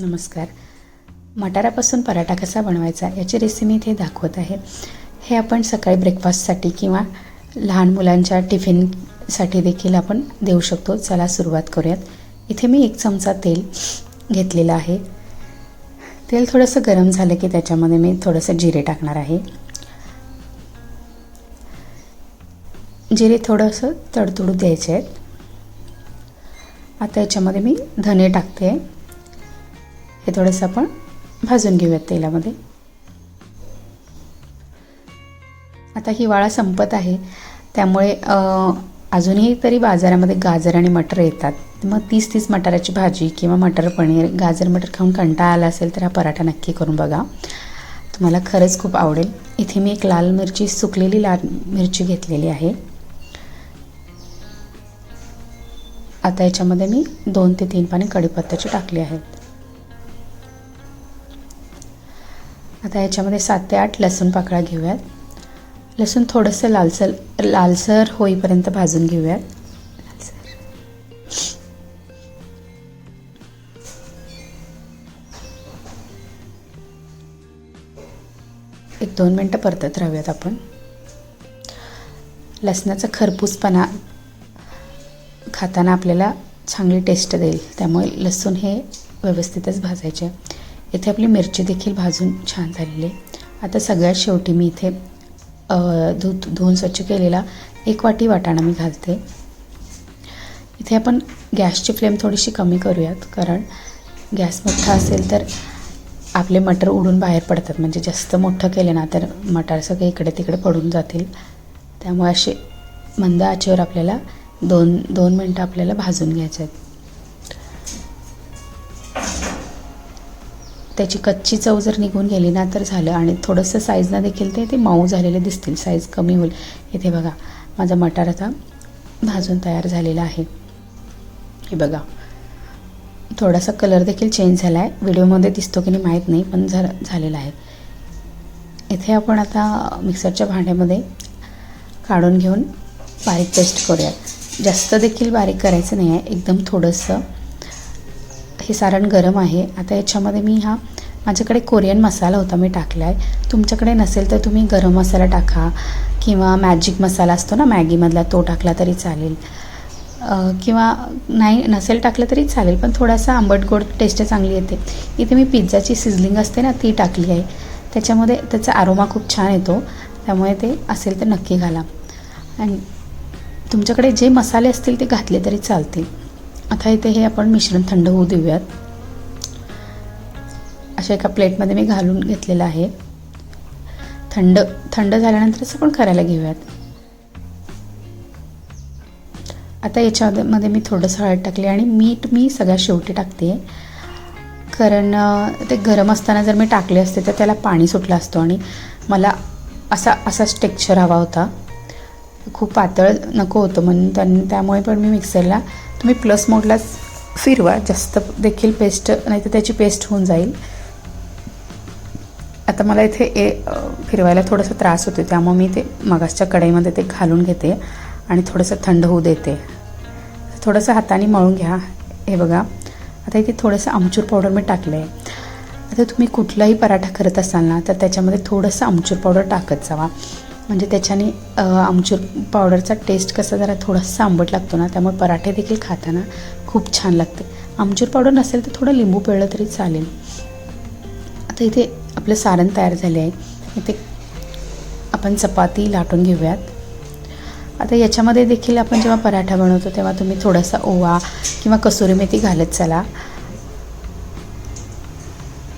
नमस्कार. मटारापासून पराठा कसा बनवायचा याची रेसिपी इथे दाखवत आहे. हे आपण सकाळी ब्रेकफास्टसाठी किंवा लहान मुलांच्या टिफिनसाठी देखील आपण देऊ शकतो. चला सुरुवात करूयात. इथे मी एक चमचा तेल घेतलेलं आहे. तेल थोडंसं गरम झालं की त्याच्यामध्ये मी थोडंसं जिरे टाकणार आहे. जिरे थोडंसं तडतडू द्यायचे आहेत. आता याच्यामध्ये मी धने टाकते. आहे हे थोडंसं आपण भाजून घेऊयात तेलामध्ये. आता हिवाळा संपत आहे. त्यामुळे अजूनही तरी बाजारामध्ये गाजर आणि मटर येतात. मग तीस तीस मटाराची भाजी किंवा मटर पनीर गाजर मटर खाऊन कंटाळा आला असेल तर हा पराठा नक्की करून बघा. तुम्हाला खरंच खूप आवडेल. इथे मी एक लाल मिरची सुकलेली लाल मिरची घेतलेली आहे. आता याच्यामध्ये मी दोन ते तीन पाणी कढीपत्त्याची टाकली आहेत. आता याच्यामध्ये सात ते आठ लसूण पाकळ्या घेऊयात. लसूण थोडंसं लालसर लालसर होईपर्यंत भाजून घेऊयात. एक दोन मिनटं परतत राहूयात आपण. लसणाचा खरपूसपणा खाताना आपल्याला चांगली टेस्ट देईल. त्यामुळे लसूण हे व्यवस्थितच भाजायचे. इथे आपली मिरची देखील भाजून छान झालेली आहे. आता सगळ्यात शेवटी मी इथे अ, धु धुवून स्वच्छ केलेला एक वाटी वाटाणा मी घालते. इथे आपण गॅसची फ्लेम थोडीशी कमी करूयात कारण गॅस मोठा असेल तर आपले मटर उडून बाहेर पडतात. म्हणजे जास्त मोठं केले ना तर मटार सगळे इकडे तिकडे पडून जातील. त्यामुळे असे मंद आचेवर आपल्याला दोन दोन मिनटं आपल्याला भाजून घ्यायचे आहेत. त्याची कच्ची चव जर निघून गेली ना तर झालं. आणि थोडंसं साईजनं देखील ते ते मऊ झालेले दिसतील. साईज कमी होईल. इथे बघा माझा मटार आता भाजून तयार झालेला आहे. हे बघा. थोडासा कलर देखील चेंज झाला आहे व्हिडिओमध्ये दिसतो की नाही माहीत नाही पण झा झालेला आहे. इथे आपण आता मिक्सरच्या भांड्यामध्ये काढून घेऊन बारीक पेस्ट करूयात. जास्त देखील बारीक करायचं नाही आहे एकदम थोडंसं. हे सारण गरम आहे. आता याच्यामध्ये मी हा माझ्याकडे कोरियन मसाला होता मी टाकला आहे तुमच्याकडे नसेल तर तुम्ही गरम मसाला टाका किंवा मॅजिक मसाला असतो ना मॅगीमधला तो टाकला तरी चालेल. किंवा नाही नसेल टाकलं तरी चालेल पण थोडासा आंबट गोड टेस्ट चांगली येते. इथे मी पिझ्झाची सिझलिंग असते ना ती टाकली आहे. त्याच्यामध्ये त्याचा आरोमा खूप छान येतो. त्यामुळे ते असेल तर नक्की घाला. आणि तुमच्याकडे जे मसाले असतील ते घातले तरी चालतील. आता इथे हे आपण मिश्रण थंड होऊ देऊयात. अशा एका प्लेटमध्ये मी घालून घेतलेलं आहे. थंड थंड झाल्यानंतर असं पण करायला घेऊयात. आता याच्यामध्ये मी थोडंसं हळद टाकले आणि मीठ मी सगळ्या शेवटी टाकते. कारण ते गरम असताना जर मी टाकले असते तर त्याला पाणी सुटलं असतं आणि मला असा असाच टेक्स्चर हवा होता. खूप पातळ नको होतं म्हणून त्यां त्यामुळे पण मी मिक्सरला तुम्ही प्लस मोडलाच फिरवा. जास्त देखील पेस्ट नाही तर त्याची पेस्ट होऊन जाईल. आता मला इथे ए फिरवायला थोडासा त्रास होतो त्यामुळे मी ते मगासच्या कढईमध्ये ते घालून घेते आणि थोडंसं थंड होऊ देते. थोडंसं हाताने मळून घ्या. हे बघा. आता इथे थोडंसं आमचूर पावडर मी टाकलं आहे आता तुम्ही कुठलाही पराठा करत असाल ना तर त्याच्यामध्ये थोडंसं आमचूर पावडर टाकत जावा. म्हणजे त्याच्याने आमचूर पावडरचा टेस्ट कसा जरा थोडासा आंबट लागतो ना त्यामुळे पराठे देखील खाताना खूप छान लागते. आमचूर पावडर नसेल तर थोडं लिंबू पिळलं तरी चालेल. आता इथे आपलं सारण तयार झाले आहे. इथे आपण चपाती लाटून घेऊयात. आता याच्यामध्ये देखील आपण जेव्हा पराठा बनवतो तेव्हा तुम्ही थोडासा ओवा किंवा कसुरी मेथी घालत चला.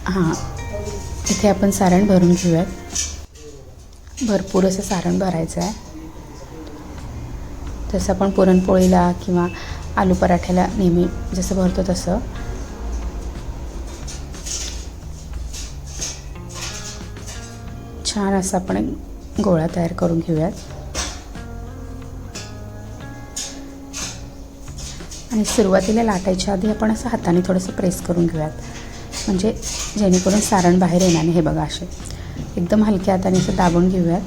हां इथे आपण सारण भरून घेऊयात. भरपूर असं सारण भरायचं आहे. जसं आपण पुरणपोळीला किंवा आलू पराठ्याला नेहमी जसं भरतो तसं छान असं आपण गोळा तयार करून घेऊयात. आणि सुरुवातीला लाटायच्या आधी आपण असं हाताने थोडंसं प्रेस करून घेऊयात. म्हणजे जेणेकरून सारण बाहेर येणार नाही. हे बघा असे. एकदम हलक्या हाताने असं दाबून घेऊयात.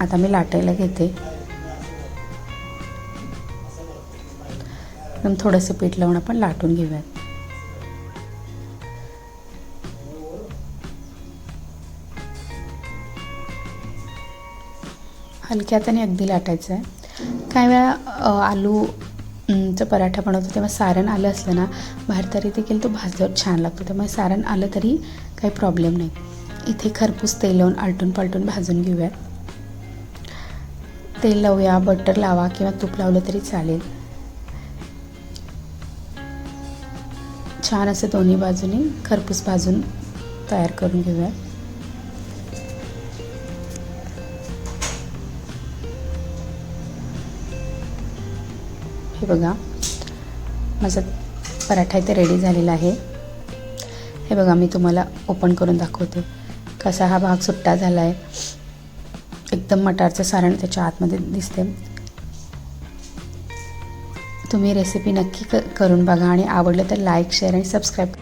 आता मी लाटायला घेते. एकदम थोडंसं पीठ लावून आपण लाटून घेऊयात. हलक्यात आणि अगदी लाटायचं आहे. काही वेळा आलू चं पराठा बनवतो तेव्हा सारण आलं असलं ना बाहेर तरी देखील तो भाजल्यावर छान लागतो. त्यामुळे सारण आलं तरी काही प्रॉब्लेम नाही. इथे खरपूस तेल लावून आलटून पालटून भाजून घेऊयात तेल लावूया बटर लावा किंवा तूप लावलं तरी चालेल. छान असं दोन्ही बाजूने खरपूस भाजून तयार करून घेऊया. हे बघा. माझा पराठा इथे रेडी झालेला आहे. हे बघा मी तुम्हाला ओपन करून दाखवते. कसा हा भाग सुट्टा झाला आहे एकदम मटारचं सारण त्याच्या आतमध्ये दिसते. तुम्ही रेसिपी नक्की क करून बघा आणि आवडलं तर लाईक शेअर आणि सबस्क्राईब